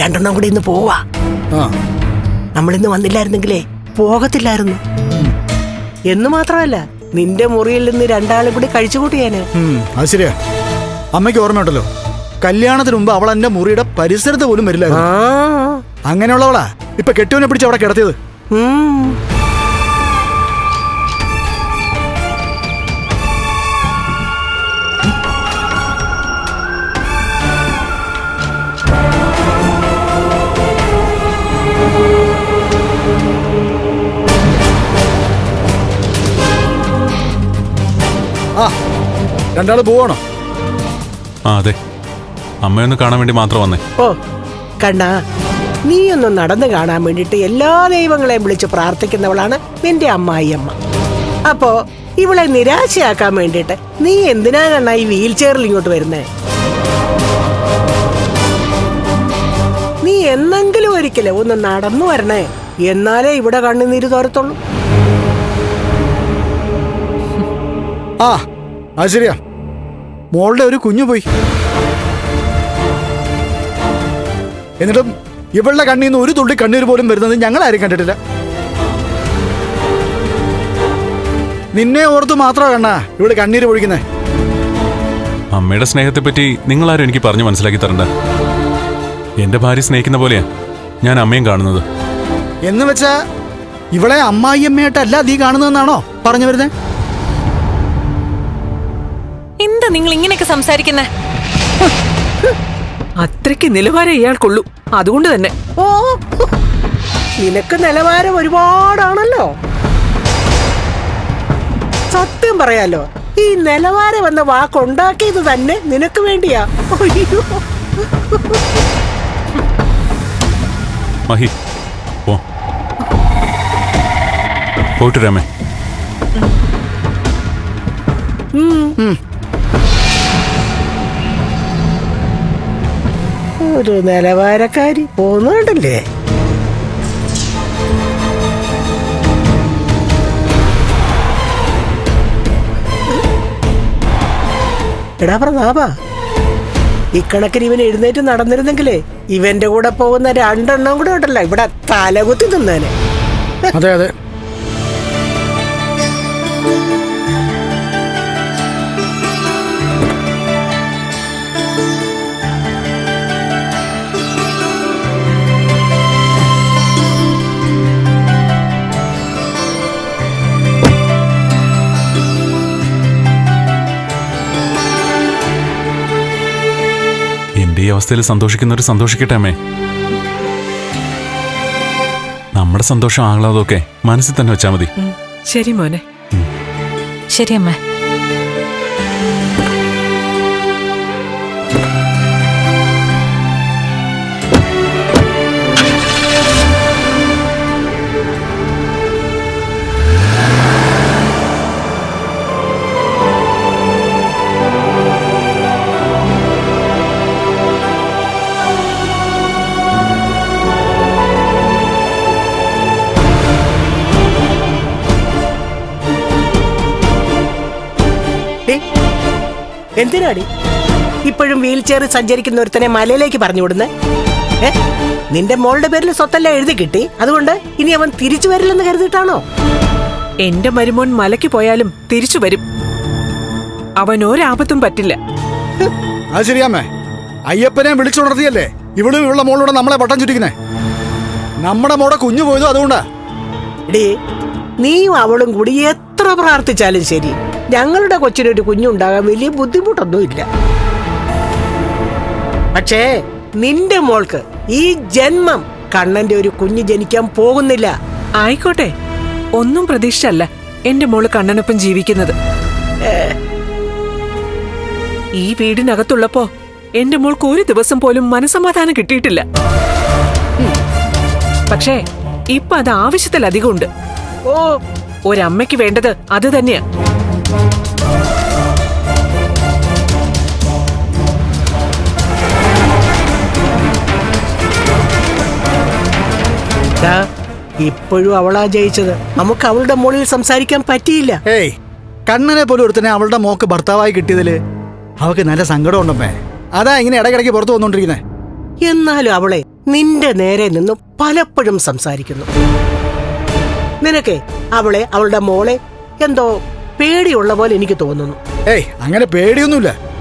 രണ്ടെണ്ണം കൂടി ഇന്ന് പോവാ. നമ്മളിന്ന് വന്നില്ലായിരുന്നെങ്കിലേ പോകത്തില്ലായിരുന്നു. എന്ന് മാത്രമല്ല നിന്റെ മുറിയിൽ നിന്ന് രണ്ടാളും കൂടി കഴിച്ചു കൂട്ടിയാന് അത് ശരിയാ. അമ്മയ്ക്ക് ഓർമ്മയുണ്ടല്ലോ കല്യാണത്തിന് മുമ്പ് അവൾ എന്റെ മുറിയുടെ പരിസരത്ത് പോലും വരില്ലായിരുന്നു. അങ്ങനെയുള്ളവളാ ഇപ്പൊ കെട്ടിയവനെ പിടിച്ച് അവിടെ കിടത്തിയത്. ആ രണ്ടാൾ പോവാണോ? ആ അതെ. അമ്മയൊന്ന് കാണാൻ വേണ്ടി മാത്രം വന്നേ. ഓ കണ്ണാ നീയൊന്ന് നടന്നു കാണാൻ വേണ്ടിട്ട് എല്ലാ ദൈവങ്ങളെയും വിളിച്ച് പ്രാർത്ഥിക്കുന്നവളാണ് നിന്റെ അമ്മായിയമ്മ. അപ്പോ ഇവളെ നിരാശയാക്കാൻ വേണ്ടിട്ട് നീ എന്തിനാ കണ്ണാ ഈ വീൽ ചെയറിൽ ഇങ്ങോട്ട് വരുന്നേ? നീ എന്നെങ്കിലും ഒരിക്കലും ഒന്ന് നടന്നു വരണേ. എന്നാലേ ഇവിടെ കണ്ണുനീര് തോരത്തുള്ളൂ. ആ അത് ശരിയാ. മോളുടെ ഒരു കുഞ്ഞു പോയി. എന്നിട്ടും ഇവളുടെ കണ്ണിൽ നിന്ന് ഒരു തുള്ളി കണ്ണീർ പോലും വരുന്നത് ഞങ്ങൾ ആരും കണ്ടിട്ടില്ല. നിന്നെ ഓർത്ത് മാത്രമാ കണ്ണാ ഇവിടെ കണ്ണീര് പൊഴിക്കുന്നേ. അമ്മയുടെ സ്നേഹത്തെ പറ്റി നിങ്ങളാരും എനിക്ക് പറഞ്ഞു മനസ്സിലാക്കി തരണ്ട. എന്റെ ഭാര്യ സ്നേഹിക്കുന്ന പോലെയാ ഞാൻ അമ്മയും കാണുന്നത്. എന്ന് വെച്ചാ ഇവളെ അമ്മായിയമ്മയായിട്ടല്ല നീ കാണുന്നതെന്നാണോ പറഞ്ഞു വരുന്നേ? എന്താ നിങ്ങൾ ഇങ്ങനെയൊക്കെ സംസാരിക്കുന്നേ? അത്രയ്ക്ക് നിലവാരം ഇയാൾക്കുള്ളൂ. അതുകൊണ്ട് തന്നെ. ഓ നിനക്ക് നിലവാരം ഒരുപാടാണല്ലോ. സത്യം പറയാലോ ഈ നിലവാരം എന്ന വാക്കുണ്ടാക്കിയത് തന്നെ നിനക്ക് വേണ്ടിയാ. മഹി പോ. പോയിട്ട് രാമേ ഒരു നിലവാരക്കാരി പോന്നുണ്ടല്ലേ എടാ പ്രതാപ ഇക്കണക്കിന് ഇവൻ എഴുന്നേറ്റ് നടന്നിരുന്നെങ്കിലേ ഇവന്റെ കൂടെ പോകുന്ന രണ്ടെണ്ണം കൂടെ ഉണ്ടല്ലോ ഇവിടെ തലകുത്തി തിന്നാനെ അതെ അതെ. ഈ അവസ്ഥയിൽ സന്തോഷിക്കുന്നവർ സന്തോഷിക്കട്ടെ അമ്മേ. നമ്മുടെ സന്തോഷം ആഹ്ലാദമൊക്കെ മനസ്സിൽ തന്നെ വെച്ചാൽ മതി. ശരി മോനെ. ശരി അമ്മ. എന്തിനാടി? ഇപ്പോഴും വീൽ ചെയറിൽ സഞ്ചരിക്കുന്ന ഒരുത്തനെ മലയിലേക്ക് പറഞ്ഞു വിടുന്നേ ഏ? നിന്റെ മോളുടെ പേരിൽ സ്വത്തല്ല എഴുതി കിട്ടി? അതുകൊണ്ട് ഇനി അവൻ തിരിച്ചു വരില്ലെന്ന് കരുതിയിട്ടാണോ? എന്റെ മരുമോൻ മലയ്ക്ക് പോയാലും തിരിച്ചു വരും. അവൻ ഒരാപത്തും പറ്റില്ല. അത് ശരിയാമ്മേ അയ്യപ്പനെ വിളിച്ചുണർത്തിയല്ലേ ഇവളും ഇവളുടെ മോളോട് നമ്മളെ വട്ടം ചുറ്റിക്കുന്നേ. നമ്മുടെ മോടെ കുഞ്ഞു പോയതും അതുകൊണ്ടാ. ഡേ നീയും അവളും കൂടി എത്ര പ്രാർത്ഥിച്ചാലും ശരി. ഞങ്ങളുടെ കൊച്ചിനൊരു കുഞ്ഞുണ്ടാകാൻ വലിയ ബുദ്ധിമുട്ടൊന്നുമില്ല പക്ഷേ നിന്റെ മോൾക്ക് ഈ ജന്മം കണ്ണന്റെ ഒരു കുഞ്ഞ് ജനിക്കാൻ പോകുന്നില്ല. ആയിക്കോട്ടെ. ഒന്നും പ്രതീക്ഷിച്ചല്ല എന്റെ മോൾ കണ്ണനൊപ്പം ജീവിക്കുന്നത്. ഈ വീടിനകത്തുള്ളപ്പോ എന്റെ മോൾക്ക് ഒരു ദിവസം പോലും മനസമാധാനം കിട്ടിയിട്ടില്ല. പക്ഷേ ഇപ്പൊ അത് ആവശ്യത്തിലധികം ഉണ്ട് ഓ. ഒരമ്മയ്ക്ക് വേണ്ടത് അത് തന്നെയാ. ഇപ്പോഴും അവളാ ജയിച്ചത്. നമുക്ക് അവളുടെ മുകളിൽ സംസാരിക്കാൻ പറ്റിയില്ല. ഏയ് കണ്ണനെ പോലെ ഒരുത്തനെ അവളുടെ മോക്ക് ഭർത്താവായി കിട്ടിയതിൽ അവക്ക് നല്ല സങ്കടം ഉണ്ടമ്മേ അതാ ഇങ്ങനെ ഇടയ്ക്കിടയ്ക്ക് പുറത്തു വന്നോണ്ടിരിക്കുന്നേ. എന്നാലും അവളെ നിന്റെ നേരെ നിന്ന് പലപ്പോഴും സംസാരിക്കുന്നു. നിനക്ക് അവളെ അവളുടെ മോളെ എന്തോ പേടിയുള്ള പോലെ എനിക്ക് തോന്നുന്നു. ഏയ് അങ്ങനെ പേടിയൊന്നുമില്ല.